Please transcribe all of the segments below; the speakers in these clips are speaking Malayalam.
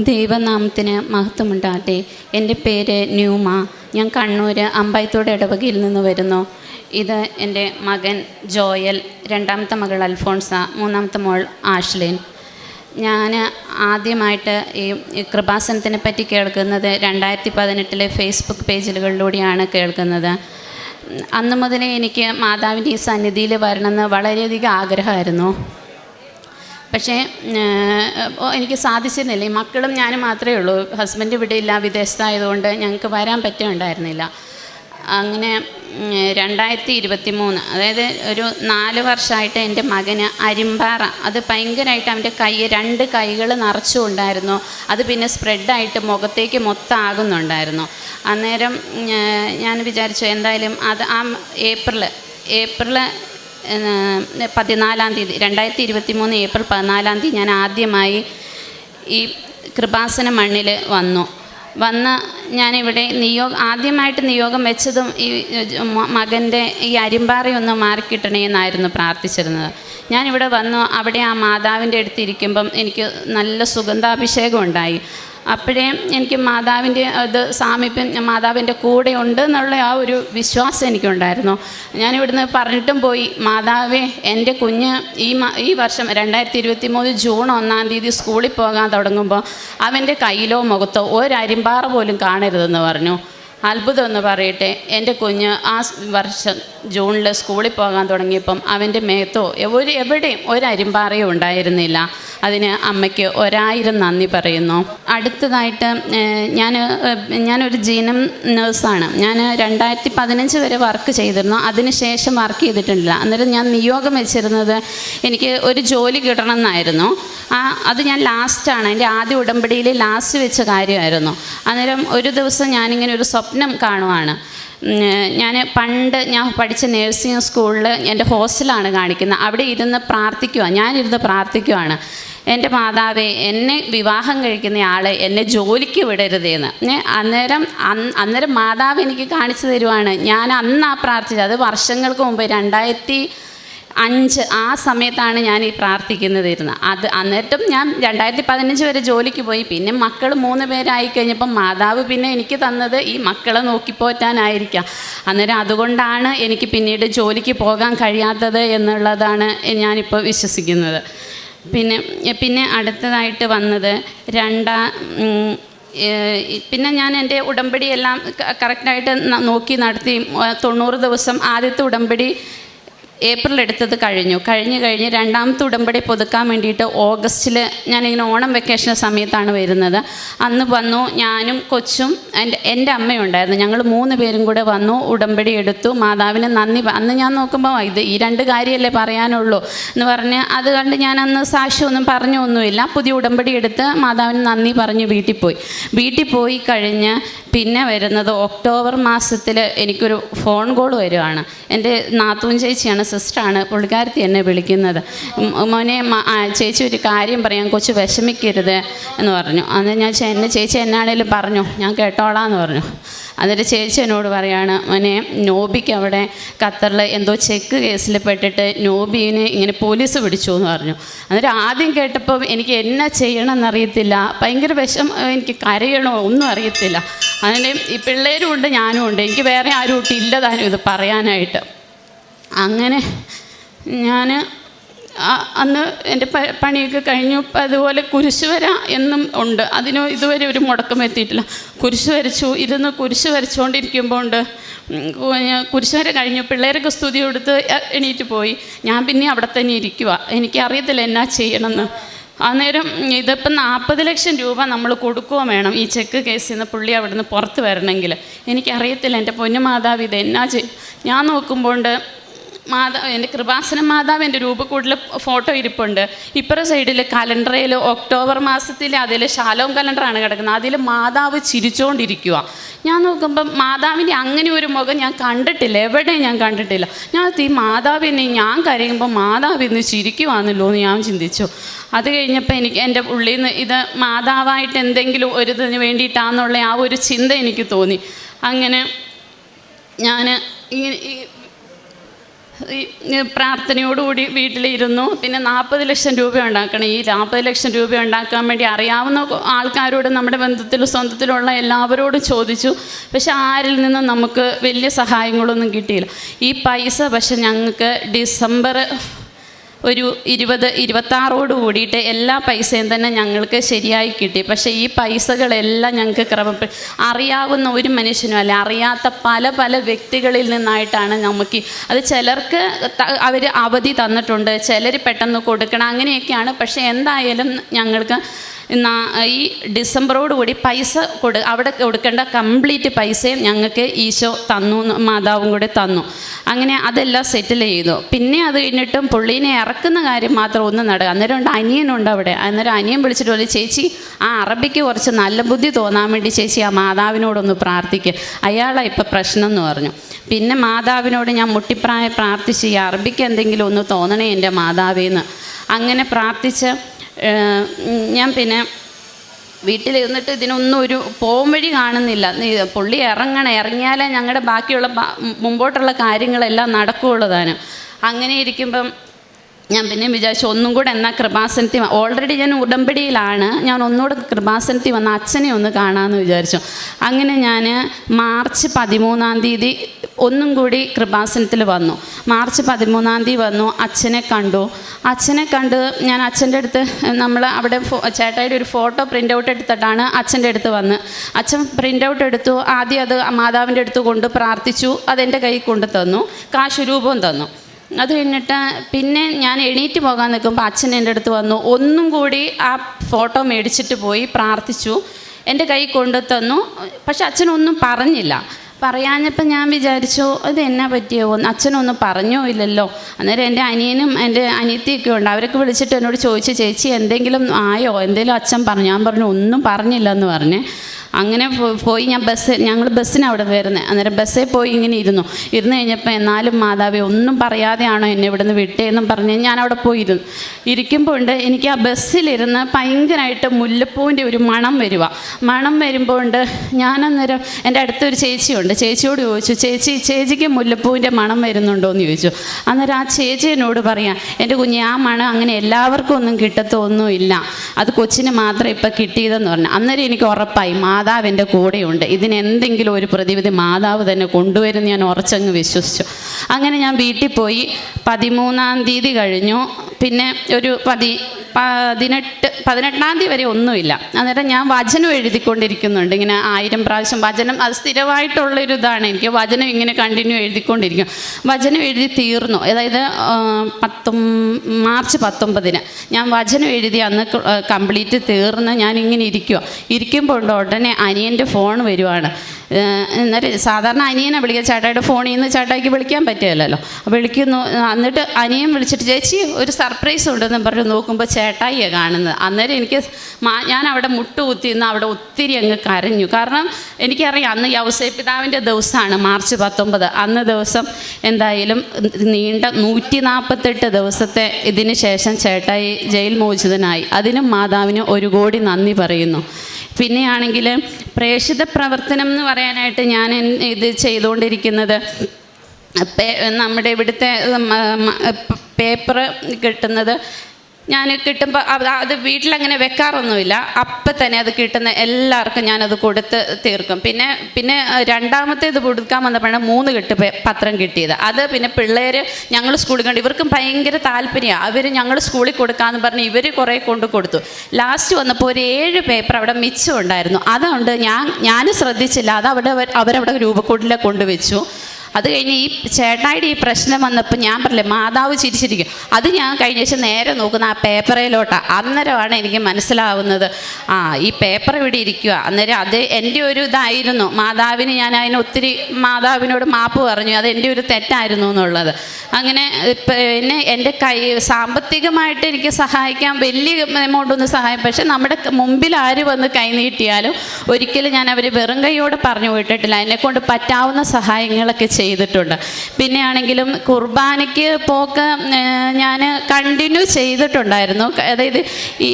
ദൈവനാമത്തിന് മഹത്വമുണ്ടാകട്ടെ. എന്റെ പേര് ന്യൂമ. ഞാൻ കണ്ണൂർ അമ്പായത്തോട് ഇടവകയിൽ നിന്ന് വരുന്നു. ഇത് എന്റെ മകൻ ജോയൽ രണ്ടാമത്തെ മകൾ അൽഫോൺസ മൂന്നാമത്തെ മോൾ ആഷ്ലിൻ. ഞാൻ ആദ്യമായിട്ട് ഈ കൃപാസനത്തിനെ പറ്റി കേൾക്കുന്നത് രണ്ടായിരത്തി പതിനെട്ടിലെ ഫേസ്ബുക്ക് പേജുകളിലൂടെയാണ് കേൾക്കുന്നത്. അന്ന് മുതലേ എനിക്ക് മാതാവിന്റെ ഈ സന്നിധിയിൽ വരണമെന്ന് വളരെയധികം ആഗ്രഹമായിരുന്നു. പക്ഷേ എനിക്ക് സാധിച്ചിരുന്നില്ല. ഈ മക്കളും ഞാനും മാത്രമേ ഉള്ളൂ. ഹസ്ബൻഡ് ഇവിടെ ഇല്ല വിദേശത്തായതുകൊണ്ട് ഞങ്ങൾക്ക് വരാൻ പറ്റുന്നുണ്ടായിരുന്നില്ല അങ്ങനെ രണ്ടായിരത്തി ഇരുപത്തി മൂന്ന് അതായത് ഒരു നാല് വർഷമായിട്ട് എന്റെ മകന് അരിമ്പാറ അത് ഭയങ്കരമായിട്ട് അവന്റെ കൈ രണ്ട് കൈകൾ നിറച്ചുകൊണ്ടായിരുന്നു. അത് പിന്നെ സ്പ്രെഡായിട്ട് മുഖത്തേക്ക് മൊത്തം ആകുന്നുണ്ടായിരുന്നു. അന്നേരം ഞാൻ വിചാരിച്ചു എന്തായാലും അത് ആ ഏപ്രിൽ ഏപ്രിൽ പതിനാലാം തീയതി രണ്ടായിരത്തി ഇരുപത്തി മൂന്ന് ഏപ്രിൽ പതിനാലാം തീയതി ഞാൻ ആദ്യമായി ഈ കൃപാസന മണ്ണിൽ വന്നു. വന്ന് ഞാനിവിടെ നിയോഗ ആദ്യമായിട്ട് നിയോഗം വെച്ചതും ഈ മകന്റെ ഈ അരിമ്പാറയൊന്ന് മാറിക്കിട്ടണേ എന്നായിരുന്നു പ്രാർത്ഥിച്ചിരുന്നത്. ഞാനിവിടെ വന്നു അവിടെ ആ മാതാവിന്റെ അടുത്ത് ഇരിക്കുമ്പം എനിക്ക് നല്ല സുഗന്ധാഭിഷേകം ഉണ്ടായി. അപ്പോഴേ എനിക്ക് മാതാവിന്റെ അത് സാമീപ്യം മാതാവിന്റെ കൂടെ ഉണ്ട് എന്നുള്ള ആ ഒരു വിശ്വാസം എനിക്കുണ്ടായിരുന്നു. ഞാനിവിടുന്ന് പറഞ്ഞിട്ടും പോയി മാതാവേ എന്റെ കുഞ്ഞ് ഈ ഈ വർഷം രണ്ടായിരത്തി ഇരുപത്തി മൂന്ന് ജൂൺ ഒന്നാം തീയതി സ്കൂളിൽ പോകാൻ തുടങ്ങുമ്പോൾ അവന്റെ കയ്യിലോ മുഖത്തോ ഒരരിമ്പാറ പോലും കാണരുതെന്ന് പറഞ്ഞു. അത്ഭുതം എന്ന് പറയട്ടെ എന്റെ കുഞ്ഞ് ആ വർഷം ജൂണിൽ സ്കൂളിൽ പോകാൻ തുടങ്ങിയപ്പം അവന്റെ മേത്തോ ഒരു എവിടെയും ഒരു അരിമ്പാറയോ ഉണ്ടായിരുന്നില്ല. അതിന് അമ്മയ്ക്ക് ഒരായിരം നന്ദി പറയുന്നു. അടുത്തതായിട്ട് ഞാൻ ഞാനൊരു ജീനം നേഴ്സാണ്. ഞാൻ രണ്ടായിരത്തി പതിനഞ്ച് വരെ വർക്ക് ചെയ്തിരുന്നു. അതിനുശേഷം വർക്ക് ചെയ്തിട്ടില്ല. അന്നേരം ഞാൻ നിയോഗം വെച്ചിരുന്നത് എനിക്ക് ഒരു ജോലി കിട്ടണം എന്നായിരുന്നു ആ അത് ഞാൻ ലാസ്റ്റാണ്. എന്റെ ആദ്യ ഉടമ്പടിയിൽ ലാസ്റ്റ് വെച്ച കാര്യമായിരുന്നു. അന്നേരം ഒരു ദിവസം ഞാനിങ്ങനെ ഒരു സ്വപ്നം കാണുവാണ്. ഞാൻ പണ്ട് ഞാൻ പഠിച്ച നേഴ്സിംഗ് സ്കൂളിൽ എന്റെ ഹോസ്റ്റലാണ് കാണിക്കുന്നത്. അവിടെ ഇരുന്ന് പ്രാർത്ഥിക്കുക ഞാനിരുന്ന് പ്രാർത്ഥിക്കുവാണ്. എന്റെ മാതാവേ എന്നെ വിവാഹം കഴിക്കുന്ന ആൾ എന്നെ ജോലിക്ക് വിടരുതേന്ന്. അന്നേരം അന്നേരം മാതാവ് എനിക്ക് കാണിച്ചു തരുവാണ്. ഞാൻ അന്ന് ആ പ്രാർത്ഥിച്ചത്. അത് വർഷങ്ങൾക്ക് മുമ്പ് രണ്ടായിരത്തി അഞ്ച് ആ സമയത്താണ് ഞാൻ ഈ പ്രാർത്ഥിക്കുന്നത് ഇരുന്ന് അത് എന്നിട്ടും ഞാൻ രണ്ടായിരത്തി പതിനഞ്ച് വരെ ജോലിക്ക് പോയി. പിന്നെ മക്കൾ മൂന്ന് പേരായി കഴിഞ്ഞപ്പം മാതാവ് പിന്നെ എനിക്ക് തന്നത് ഈ മക്കളെ നോക്കിപ്പോറ്റാനായിരിക്കാം അന്നേരം അതുകൊണ്ടാണ് എനിക്ക് പിന്നീട് ജോലിക്ക് പോകാൻ കഴിയാത്തത് എന്നുള്ളതാണ് ഞാനിപ്പോൾ വിശ്വസിക്കുന്നത്. പിന്നെ പിന്നെ അടുത്തതായിട്ട് വന്നത് രണ്ടാ പിന്നെ ഞാൻ എന്റെ ഉടമ്പടിയെല്ലാം കറക്റ്റായിട്ട് നോക്കി നടത്തി. തൊണ്ണൂറ് ദിവസം ആദ്യത്തെ ഉടമ്പടി ഏപ്രിൽ എടുത്തത് കഴിഞ്ഞു. കഴിഞ്ഞ് കഴിഞ്ഞ് രണ്ടാമത്തെ ഉടമ്പടി പുതുക്കാൻ വേണ്ടിയിട്ട് ഓഗസ്റ്റിൽ ഞാനിങ്ങനെ ഓണം വെക്കേഷൻ സമയത്താണ് വരുന്നത്. അന്ന് വന്നു ഞാനും കൊച്ചും എന്റെ എന്റെ അമ്മയുണ്ടായിരുന്നു ഞങ്ങൾ മൂന്ന് പേരും കൂടെ വന്നു ഉടമ്പടി എടുത്തു. മാതാവിന് നന്ദി അന്ന് ഞാൻ നോക്കുമ്പോൾ ഇത് ഈ രണ്ട് കാര്യമല്ലേ പറയാനുള്ളൂ എന്ന് പറഞ്ഞ് അത് കണ്ട് ഞാൻ അന്ന് സാക്ഷ്യമൊന്നും പറഞ്ഞൊന്നുമില്ല. പുതിയ ഉടമ്പടി എടുത്ത് മാതാവിന് നന്ദി പറഞ്ഞ് വീട്ടിൽ പോയി. വീട്ടിൽ പോയി കഴിഞ്ഞ് പിന്നെ വരുന്നത് ഒക്ടോബർ മാസത്തിൽ എനിക്കൊരു ഫോൺ കോൾ വരുവാണ്. എന്റെ നാത്തൂൻ ചേച്ചിയാണ് സിസ്റ്ററാണ് പുള്ളിക്കാരത്തി എന്നെ വിളിക്കുന്നത്. മോനെ ചേച്ചി ഒരു കാര്യം പറയാം. കൊച്ചു വിഷമിക്കരുത് എന്ന് പറഞ്ഞു. അന്ന് ഞാൻ എന്നെ ചേച്ചി എന്നാണേലും പറഞ്ഞു. ഞാൻ കേട്ടോളാം എന്ന് പറഞ്ഞു. അന്നേരം ചേച്ചി എന്നോട് പറയാണ് മോനെ നോബിക്ക് അവിടെ ഖത്തറിൽ എന്തോ ചെക്ക് കേസിൽ പെട്ടിട്ട് നോബീനെ ഇങ്ങനെ പോലീസ് പിടിച്ചു എന്ന് പറഞ്ഞു. അന്നേരം ആദ്യം കേട്ടപ്പോൾ എനിക്ക് എന്നാ ചെയ്യണമെന്നറിയത്തില്ല ഭയങ്കര വിഷം എനിക്ക് കരയണോ ഒന്നും അറിയത്തില്ല. അതിന് ഈ പിള്ളേരും ഉണ്ട് ഞാനും ഉണ്ട്. എനിക്ക് വേറെ ആരും ഒട്ടും ഇല്ലതാനും ഇത് പറയാനായിട്ട്. അങ്ങനെ ഞാൻ അന്ന് എന്റെ പണിയൊക്കെ കഴിഞ്ഞു. അതുപോലെ കുരിശ് വര എന്നും ഉണ്ട്. അതിന് ഇതുവരെ ഒരു മുടക്കം എത്തിയിട്ടില്ല കുരിശ് വരച്ചു ഇരുന്ന് കുരിശ് വരച്ചുകൊണ്ടിരിക്കുമ്പോൾ ഉണ്ട്. കുരിശ് വര കഴിഞ്ഞു. പിള്ളേരൊക്കെ സ്തുതി കൊടുത്ത് എണീറ്റ് പോയി. ഞാൻ പിന്നെ അവിടെ തന്നെ ഇരിക്കുക എനിക്കറിയത്തില്ല എന്നാ ചെയ്യണമെന്ന്. അന്നേരം ഇതിപ്പം നാൽപ്പത് ലക്ഷം രൂപ നമ്മൾ കൊടുക്കുകയും വേണം ഈ ചെക്ക് കേസിൽ നിന്ന് പുള്ളി അവിടെ നിന്ന് പുറത്ത് വരണമെങ്കിൽ എനിക്കറിയത്തില്ല എന്റെ പൊന്നു മാതാവ് ഇത് എന്നാ ചെയ്യും ഞാൻ നോക്കുമ്പോൾ മാതാ എന്റെ കൃപാസന മാതാവിന്റെ രൂപക്കൂടിൽ ഫോട്ടോ ഇരിപ്പുണ്ട്. ഇപ്പുറ സൈഡിൽ കലണ്ടറിൽ ഒക്ടോബർ മാസത്തിൽ അതിൽ ശാലോം കലണ്ടറാണ് കിടക്കുന്നത്. അതിൽ മാതാവ് ചിരിച്ചുകൊണ്ടിരിക്കുക ഞാൻ നോക്കുമ്പം മാതാവിന്റെ അങ്ങനെ ഒരു മുഖം ഞാൻ കണ്ടിട്ടില്ല. എവിടെ ഞാൻ കണ്ടിട്ടില്ല. ഞാൻ ഈ മാതാവിനെ ഞാൻ കരയുമ്പോൾ മാതാവ് ഇന്ന് ചിരിക്കുവാന്നല്ലോ എന്ന് ഞാൻ ചിന്തിച്ചു. അത് കഴിഞ്ഞപ്പോൾ എനിക്ക് എന്റെ ഉള്ളിൽ നിന്ന് ഇത് മാതാവായിട്ട് എന്തെങ്കിലും ഒരു ഇതിന് വേണ്ടിയിട്ടാന്നുള്ള ആ ഒരു ചിന്ത എനിക്ക് തോന്നി. അങ്ങനെ ഞാൻ ഇങ്ങനെ പ്രാർത്ഥനയോടുകൂടി വീട്ടിലിരുന്നു. പിന്നെ നാൽപ്പത് ലക്ഷം രൂപ ഉണ്ടാക്കണം. ഈ നാൽപ്പത് ലക്ഷം രൂപ ഉണ്ടാക്കാൻ വേണ്ടി അറിയാവുന്ന ആൾക്കാരോട് നമ്മുടെ ബന്ധത്തിലും സ്വന്തത്തിലുള്ള എല്ലാവരോടും ചോദിച്ചു. പക്ഷെ ആരിൽ നിന്നും നമുക്ക് വലിയ സഹായങ്ങളൊന്നും കിട്ടിയില്ല. ഈ പൈസ പക്ഷെ ഞങ്ങൾക്ക് ഡിസംബർ ഒരു ഇരുപത് ഇരുപത്താറോട് കൂടിയിട്ട് എല്ലാ പൈസയും തന്നെ ഞങ്ങൾക്ക് ശരിയായി കിട്ടി. പക്ഷേ ഈ പൈസകളെല്ലാം ഞങ്ങൾക്ക് ക്രമ അറിയാവുന്ന ഒരു മനുഷ്യനും അല്ല. അറിയാത്ത പല പല വ്യക്തികളിൽ നിന്നായിട്ടാണ് നമുക്ക് അത് ചിലർക്ക് അവർ അവധി തന്നിട്ടുണ്ട്. ചിലർ പെട്ടെന്ന് കൊടുക്കണം. അങ്ങനെയൊക്കെയാണ്. പക്ഷേ എന്തായാലും ഞങ്ങൾക്ക് ഈ ഡിസംബറോട് കൂടി പൈസ കൊടു അവിടെ കൊടുക്കേണ്ട കംപ്ലീറ്റ് പൈസയും ഞങ്ങൾക്ക് ഈശോ തന്നു മാതാവും കൂടെ തന്നു. അങ്ങനെ അതെല്ലാം സെറ്റിൽ ചെയ്തു. പിന്നെ അത് കഴിഞ്ഞിട്ടും പുള്ളീനെ ഇറക്കുന്ന കാര്യം മാത്രം ഒന്നും നടക്കുക അന്നേരം ഉണ്ട് അനിയനുണ്ട് അവിടെ. അന്നേരം അനിയൻ വിളിച്ചിട്ട് പോലെ ചേച്ചി ആ അറബിക്ക് കുറച്ച് നല്ല ബുദ്ധി തോന്നാൻ വേണ്ടി ചേച്ചി ആ മാതാവിനോടൊന്ന് പ്രാർത്ഥിക്കുക അയാളാണ് ഇപ്പം പ്രശ്നം എന്ന് പറഞ്ഞു. പിന്നെ മാതാവിനോട് ഞാൻ മുട്ടിപ്രായ പ്രാർത്ഥിച്ച് ഈ അറബിക്ക് എന്തെങ്കിലും ഒന്ന് തോന്നണേ എന്റെ മാതാവേന്ന്. അങ്ങനെ പ്രാർത്ഥിച്ച് ഞാൻ പിന്നെ വീട്ടിലിരുന്നിട്ട് ഇതിനൊന്നും ഒരു പോം വഴി കാണുന്നില്ല. പുള്ളി ഇറങ്ങണം ഇറങ്ങിയാലേ ഞങ്ങളുടെ ബാക്കിയുള്ള മുമ്പോട്ടുള്ള കാര്യങ്ങളെല്ലാം നടക്കുകയുള്ളതാണ് അങ്ങനെ ഇരിക്കുമ്പം ഞാൻ പിന്നെ വിചാരിച്ചു ഒന്നും കൂടെ എന്നാൽ കൃപാസനത്തിൽ ഓൾറെഡി ഞാൻ ഉടമ്പടിയിലാണ്. ഞാൻ ഒന്നുകൂടെ കൃപാസനത്തിൽ വന്ന അച്ഛനെ ഒന്ന് കാണാമെന്ന് വിചാരിച്ചു. അങ്ങനെ ഞാൻ മാർച്ച് പതിമൂന്നാം തീയതി ഒന്നും കൂടി കൃപാസനത്തിൽ വന്നു. മാർച്ച് പതിമൂന്നാം തീയതി വന്നു അച്ഛനെ കണ്ടു. അച്ഛനെ കണ്ട് ഞാൻ അച്ഛന്റെ അടുത്ത് നമ്മൾ അവിടെ ചേട്ടായിയുടെ ഒരു ഫോട്ടോ പ്രിന്റ് ഔട്ട് എടുത്തിട്ടാണ് അച്ഛന്റെ അടുത്ത് വന്ന്. അച്ഛൻ പ്രിന്റ് ഔട്ട് എടുത്തു ആദ്യം അത് മാതാവിന്റെ അടുത്ത് കൊണ്ട് പ്രാർത്ഥിച്ചു അതെന്റെ കയ്യിൽ കൊണ്ട് തന്നു. കാശ് രൂപവും തന്നു. അത് കഴിഞ്ഞിട്ട് പിന്നെ ഞാൻ എണീറ്റ് പോകാൻ നിൽക്കുമ്പോൾ അച്ഛൻ എന്റെ അടുത്ത് വന്നു. ഒന്നും കൂടി ആ ഫോട്ടോ മേടിച്ചിട്ട് പോയി പ്രാർത്ഥിച്ചു. എന്റെ കൈ കൊണ്ടു തന്നു. പക്ഷെ അച്ഛനൊന്നും പറഞ്ഞില്ല. പറയാഞ്ഞപ്പോൾ ഞാൻ വിചാരിച്ചു ഇത് എന്നാ പറ്റിയോ? അച്ഛനൊന്നും പറഞ്ഞോ ഇല്ലല്ലോ. അന്നേരം എന്റെ അനിയനും എന്റെ അനിയത്തിയൊക്കെ ഉണ്ട്. അവരൊക്കെ വിളിച്ചിട്ട് എന്നോട് ചോദിച്ചു ചേച്ചി എന്തെങ്കിലും ആയോ? എന്തെങ്കിലും അച്ഛൻ പറഞ്ഞു. ഞാൻ പറഞ്ഞു ഒന്നും പറഞ്ഞില്ലെന്ന് പറഞ്ഞ്. അങ്ങനെ പോയി ഞാൻ ബസ് ഞങ്ങൾ ബസ്സിന് അവിടെ വരുന്നത് അന്നേരം ബസ്സിൽ പോയി ഇങ്ങനെ ഇരുന്നു. ഇരുന്ന് കഴിഞ്ഞപ്പോൾ എന്നാലും മാതാവി ഒന്നും പറയാതെയാണോ എന്നെ ഇവിടെ നിന്ന് വിട്ടേന്നും പറഞ്ഞ് ഞാൻ അവിടെ പോയിരുന്നു. ഇരിക്കുമ്പോൾ ഉണ്ട് എനിക്ക് ആ ബസ്സിലിരുന്ന് ഭയങ്കരമായിട്ട് മുല്ലപ്പൂവിന്റെ ഒരു മണം വരിക മണം വരുമ്പോൾ ഉണ്ട് ഞാനന്നേരം എന്റെ അടുത്തൊരു ചേച്ചിയുണ്ട്. ചേച്ചിയോട് ചോദിച്ചു ചേച്ചി ചേച്ചിക്ക് മുല്ലപ്പൂവിന്റെ മണം വരുന്നുണ്ടോ എന്ന് ചോദിച്ചു. അന്നേരം ആ ചേച്ചി എന്നോട് പറയാം എന്റെ കുഞ്ഞ് ആ മണം അങ്ങനെ എല്ലാവർക്കും ഒന്നും കിട്ടത്തൊന്നുമില്ല. അത് കൊച്ചിന് മാത്രം ഇപ്പം കിട്ടിയതെന്ന് പറഞ്ഞു. അന്നേരം എനിക്ക് ഉറപ്പായി മാതാവ് എന്റെ കൂടെയുണ്ട്. ഇതിന് എന്തെങ്കിലും ഒരു പ്രതിവിധി മാതാവ് തന്നെ കൊണ്ടുവരും ഞാൻ ഉറച്ചങ്ങ് വിശ്വസിച്ചു. അങ്ങനെ ഞാൻ വീട്ടിൽ പോയി. പതിമൂന്നാം തീയതി കഴിഞ്ഞു. പിന്നെ ഒരു പതി പതിനെട്ട് പതിനെട്ടാം തീയതി വരെ ഒന്നുമില്ല. അന്നേരം ഞാൻ വചനം എഴുതിക്കൊണ്ടിരിക്കുന്നുണ്ട്. ഇങ്ങനെ ആയിരം പ്രാവശ്യം വചനം അത് സ്ഥിരമായിട്ടുള്ളൊരു ഇതാണ്. എനിക്ക് വചനം ഇങ്ങനെ കണ്ടിന്യൂ എഴുതിക്കൊണ്ടിരിക്കും. വചനം എഴുതി തീർന്നു. അതായത് പത്തും മാർച്ച് പത്തൊമ്പതിന് ഞാൻ വചനം എഴുതി അന്ന് കംപ്ലീറ്റ് തീർന്ന് ഞാൻ ഇങ്ങനെ ഇരിക്കുക ഇരിക്കുമ്പോൾ ഉടനെ അനിയന്റെ ഫോൺ വരുവാണ്. എന്നിട്ട് സാധാരണ അനിയനെ വിളിക്കുക. ചേട്ടായിട്ട് ഫോണിൽ നിന്ന് ചേട്ടായിക്ക് വിളിക്കാൻ പറ്റുമല്ലോ വിളിക്കുന്നു. എന്നിട്ട് അനിയൻ വിളിച്ചിട്ട് ചേച്ചി ഒരു സർപ്രൈസ് ഉണ്ടെന്ന് പറഞ്ഞ് നോക്കുമ്പോൾ ചേട്ടായിയാണ് കാണുന്നത്. അന്നേരം എനിക്ക് ഞാൻ അവിടെ മുട്ടുകുത്തി നിന്ന് അവിടെ ഒത്തിരി അങ്ങ് കരഞ്ഞു. കാരണം എനിക്കറിയാം അന്ന് യൗസൈ പിതാവിന്റെ ദിവസമാണ് മാർച്ച് പത്തൊമ്പത്. അന്ന് ദിവസം എന്തായാലും നീണ്ട നൂറ്റി നാൽപ്പത്തെട്ട് ദിവസത്തെ ഇതിന് ശേഷം ചേട്ടായി ജയിൽ മോചിതനായി. അതിനും മാതാവിന് ഒരു കോടി നന്ദി പറയുന്നു. പിന്നെയാണെങ്കിൽ പ്രേക്ഷിത പ്രവർത്തനം എന്ന് പറയാനായിട്ട് ഞാൻ ഇത് ചെയ്തുകൊണ്ടിരിക്കുന്നത്. നമ്മുടെ ഇവിടുത്തെ പേപ്പർ കിട്ടുന്നത് ഞാൻ കിട്ടുമ്പോൾ അത് വീട്ടിലങ്ങനെ വെക്കാറൊന്നുമില്ല. അപ്പം തന്നെ അത് കിട്ടുന്ന എല്ലാവർക്കും ഞാനത് കൊടുത്ത് തീർക്കും. പിന്നെ പിന്നെ രണ്ടാമത്തേത് കൊടുക്കാൻ വന്നപ്പോഴാണ് മൂന്ന് കെട്ട് പത്രം കിട്ടിയത്. അത് പിന്നെ പിള്ളേർ ഞങ്ങൾ സ്കൂളിൽ കണ്ട് ഇവർക്കും ഭയങ്കര താല്പര്യമാണ് അവർ ഞങ്ങൾ സ്കൂളിൽ കൊടുക്കാമെന്ന് പറഞ്ഞ് ഇവർ കുറേ കൊണ്ട് കൊടുത്തു. ലാസ്റ്റ് വന്നപ്പോൾ ഒരു ഏഴ് പേപ്പർ അവിടെ മിച്ചം ഉണ്ടായിരുന്നു. അതുകൊണ്ട് ഞാൻ ഞാനും ശ്രദ്ധിച്ചില്ല. അത് അവിടെ അവരവിടെ രൂപക്കൂട്ടിലെ കൊണ്ടുവച്ചു അത് കഴിഞ്ഞ് ഈ ചേട്ടായിയുടെ ഈ പ്രശ്നം വന്നപ്പോൾ ഞാൻ പറഞ്ഞില്ലേ മാതാവ് ചിരിച്ചിരിക്കും. അത് ഞാൻ കഴിഞ്ഞ ശേഷം നേരെ നോക്കുന്ന ആ പേപ്പറയിലോട്ടാണ് അന്നേരമാണ് എനിക്ക് മനസ്സിലാവുന്നത്. ആ ഈ പേപ്പർ ഇവിടെ ഇരിക്കുക അന്നേരം അത് എന്റെ ഒരു ഇതായിരുന്നു. മാതാവിന് ഞാൻ അതിന് ഒത്തിരി മാതാവിനോട് മാപ്പ് പറഞ്ഞു. അത് എന്റെ ഒരു തെറ്റായിരുന്നു എന്നുള്ളത്. അങ്ങനെ പിന്നെ എന്റെ കൈ സാമ്പത്തികമായിട്ട് എനിക്ക് സഹായിക്കാൻ വലിയ എമൗണ്ട് ഒന്നും സഹായം പക്ഷെ നമ്മുടെ മുമ്പിൽ ആര് വന്ന് കൈ നീട്ടിയാലും ഒരിക്കലും ഞാൻ അവർ വെറും കൈയോടെ പറഞ്ഞു വിട്ടിട്ടില്ല. എന്നെക്കൊണ്ട് പറ്റാവുന്ന സഹായങ്ങളൊക്കെ ചെയ്തിട്ടുണ്ട്. പിന്നെ ആണെങ്കിലും കുർബാനയ്ക്ക് പോക്ക് ഞാൻ കണ്ടിന്യൂ ചെയ്തിട്ടുണ്ടായിരുന്നു. അതായത് ഈ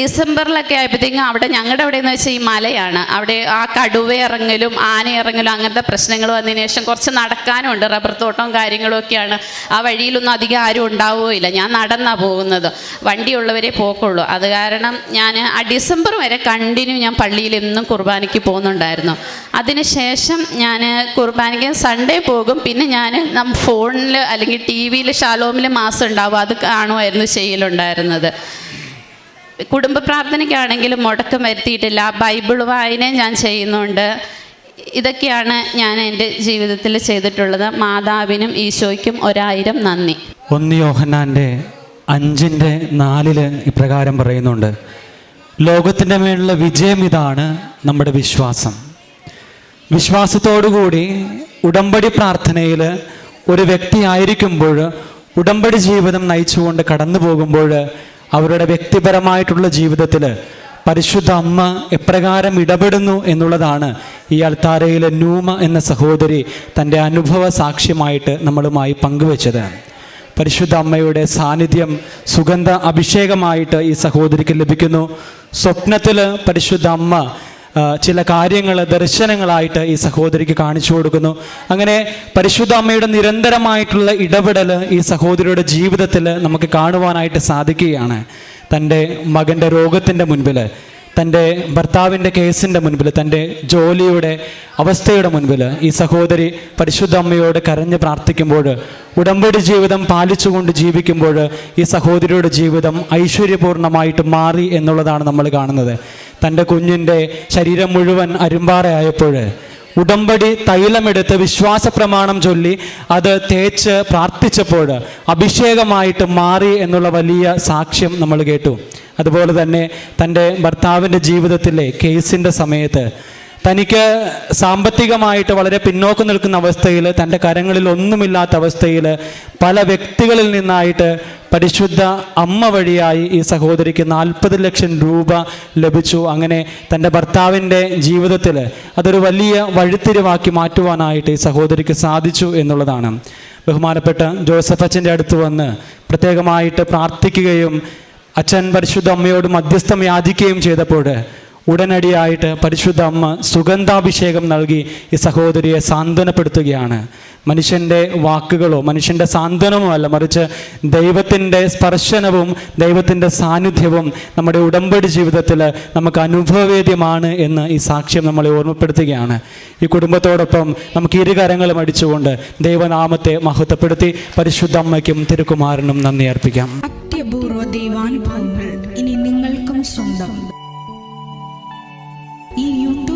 ഡിസംബറിലൊക്കെ ആയപ്പോഴത്തേക്കും അവിടെ ഞങ്ങളുടെ അവിടെ എന്ന് വെച്ചാൽ ഈ മലയാണ്. അവിടെ ആ കടുവ ഇറങ്ങലും ആന ഇറങ്ങലും അങ്ങനത്തെ പ്രശ്നങ്ങൾ വന്നതിന് ശേഷം കുറച്ച് നടക്കാനുണ്ട്. റബ്ബർ തോട്ടവും കാര്യങ്ങളും ഒക്കെയാണ്. ആ വഴിയിലൊന്നും അധികം ആരും ഉണ്ടാവുകയില്ല. ഞാൻ നടന്നാണ് പോകുന്നത്. വണ്ടിയുള്ളവരെ പോക്കുള്ളൂ. അത് കാരണം ഞാൻ ആ ഡിസംബർ വരെ കണ്ടിന്യൂ ഞാൻ പള്ളിയിൽ എന്നും കുർബാനയ്ക്ക് പോകുന്നുണ്ടായിരുന്നു. അതിനുശേഷം ഞാൻ കുർബാനയ്ക്ക് സൺഡേ പോകും. പിന്നെ ഞാൻ ഫോണിൽ അല്ലെങ്കിൽ ടി വിയിൽ ഷാലോമിൽ മാസം ഉണ്ടാവും. അത് കാണുമായിരുന്നു ചെയ്യലുണ്ടായിരുന്നത്. കുടുംബ പ്രാർത്ഥനയ്ക്കാണെങ്കിലും മുടക്കം വരുത്തിയിട്ടില്ല. ബൈബിൾ വായനയും ഞാൻ ചെയ്യുന്നുണ്ട്. ഇതൊക്കെയാണ് ഞാൻ എന്റെ ജീവിതത്തിൽ ചെയ്തിട്ടുള്ളത്. മാതാവിനും ഈശോയ്ക്കും ഒരായിരം നന്ദി. ഒന്ന് യോഹന്നാന്റെ അഞ്ചിന്റെ നാലിൽ ഇപ്രകാരം പറയുന്നുണ്ട്. ലോകത്തിന്റെ മേലുള്ള വിജയം ഇതാണ് നമ്മുടെ വിശ്വാസം. വിശ്വാസത്തോടുകൂടി ഉടമ്പടി പ്രാർത്ഥനയിൽ ഒരു വ്യക്തി ആയിരിക്കുമ്പോൾ ഉടമ്പടി ജീവിതം നയിച്ചുകൊണ്ട് കടന്നു പോകുമ്പോൾ അവരുടെ വ്യക്തിപരമായിട്ടുള്ള ജീവിതത്തിൽ പരിശുദ്ധ അമ്മ എപ്രകാരം ഇടപെടുന്നു എന്നുള്ളതാണ് ഈ അൾത്താരയിലെ നൂമ എന്ന സഹോദരി തന്റെ അനുഭവ സാക്ഷ്യമായിട്ട് നമ്മളുമായി പങ്കുവച്ചത്. പരിശുദ്ധ അമ്മയുടെ സാന്നിധ്യം സുഗന്ധ അഭിഷേകമായിട്ട് ഈ സഹോദരിക്ക് ലഭിക്കുന്നു. സ്വപ്നത്തിൽ പരിശുദ്ധ അമ്മ ചില കാര്യങ്ങൾ ദർശനങ്ങളായിട്ട് ഈ സഹോദരിക്ക് കാണിച്ചു കൊടുക്കുന്നു. അങ്ങനെ പരിശുദ്ധ അമ്മയുടെ നിരന്തരമായിട്ടുള്ള ഇടപെടൽ ഈ സഹോദരിയുടെ ജീവിതത്തിൽ നമുക്ക് കാണുവാനായിട്ട് സാധിക്കുകയാണ് തന്റെ മകന്റെ രോഗത്തിന്റെ മുൻപിൽ തന്റെ ഭർത്താവിന്റെ കേസിന്റെ മുൻപിൽ തന്റെ ജോലിയുടെ അവസ്ഥയുടെ മുൻപിൽ ഈ സഹോദരി പരിശുദ്ധ അമ്മയോട് കരഞ്ഞ് പ്രാർത്ഥിക്കുമ്പോൾ ഉടമ്പടി ജീവിതം പാലിച്ചുകൊണ്ട് ജീവിക്കുമ്പോൾ ഈ സഹോദരിയുടെ ജീവിതം ഐശ്വര്യപൂർണമായിട്ട് മാറി എന്നുള്ളതാണ് നമ്മൾ കാണുന്നത്. തന്റെ കുഞ്ഞിന്റെ ശരീരം മുഴുവൻ അരുമ്പാറയായപ്പോൾ ഉടമ്പടി തൈലമെടുത്ത് വിശ്വാസ പ്രമാണം ചൊല്ലി അത് തേച്ച് പ്രാർത്ഥിച്ചപ്പോൾ അഭിഷേകമായിട്ട് മാറി എന്നുള്ള വലിയ സാക്ഷ്യം നമ്മൾ കേട്ടു. അതുപോലെ തന്നെ തന്റെ ഭർത്താവിന്റെ ജീവിതത്തിലെ കേസിന്റെ സമയത്ത് തനിക്ക് സാമ്പത്തികമായിട്ട് വളരെ പിന്നോക്കം നിൽക്കുന്ന അവസ്ഥയിൽ തന്റെ കരങ്ങളിൽ ഒന്നുമില്ലാത്ത അവസ്ഥയിൽ പല വ്യക്തികളിൽ നിന്നായിട്ട് പരിശുദ്ധ അമ്മ വഴിയായി ഈ സഹോദരിക്ക് നാൽപ്പത് ലക്ഷം രൂപ ലഭിച്ചു. അങ്ങനെ തന്റെ ഭർത്താവിന്റെ ജീവിതത്തിൽ അതൊരു വലിയ വഴിത്തിരിവാക്കി മാറ്റുവാനായിട്ട് ഈ സഹോദരിക്ക് സാധിച്ചു എന്നുള്ളതാണ്. ബഹുമാനപ്പെട്ട ജോസഫ് അച്ഛന്റെ അടുത്ത് വന്ന് പ്രത്യേകമായിട്ട് പ്രാർത്ഥിക്കുകയും അച്ഛൻ പരിശുദ്ധ അമ്മയോട് മധ്യസ്ഥം യാചിക്കുകയും ചെയ്തപ്പോൾ ഉടനടിയായിട്ട് പരിശുദ്ധ അമ്മ സുഗന്ധാഭിഷേകം നൽകി ഈ സഹോദരിയെ സാന്ത്വനപ്പെടുത്തുകയാണ്. മനുഷ്യന്റെ വാക്കുകളോ മനുഷ്യന്റെ സാന്ത്വനമോ അല്ല മറിച്ച് ദൈവത്തിന്റെ സ്പർശനവും ദൈവത്തിന്റെ സാന്നിധ്യവും നമ്മുടെ ഉടമ്പടി ജീവിതത്തിൽ നമുക്ക് അനുഭവവേദ്യമാണ് എന്ന് ഈ സാക്ഷ്യം നമ്മളെ ഓർമ്മപ്പെടുത്തുകയാണ്. ഈ കുടുംബത്തോടൊപ്പം നമുക്ക് ഇരുകരങ്ങളും അടിച്ചുകൊണ്ട് ദൈവനാമത്തെ മഹത്വപ്പെടുത്തി പരിശുദ്ധ അമ്മയ്ക്കും തിരുക്കുമാരനും നന്ദി അർപ്പിക്കാം. അത്യപൂർവ ദൈവാനുഭവങ്ങൾ ഇനി നിങ്ങൾക്കും സ്വന്തം.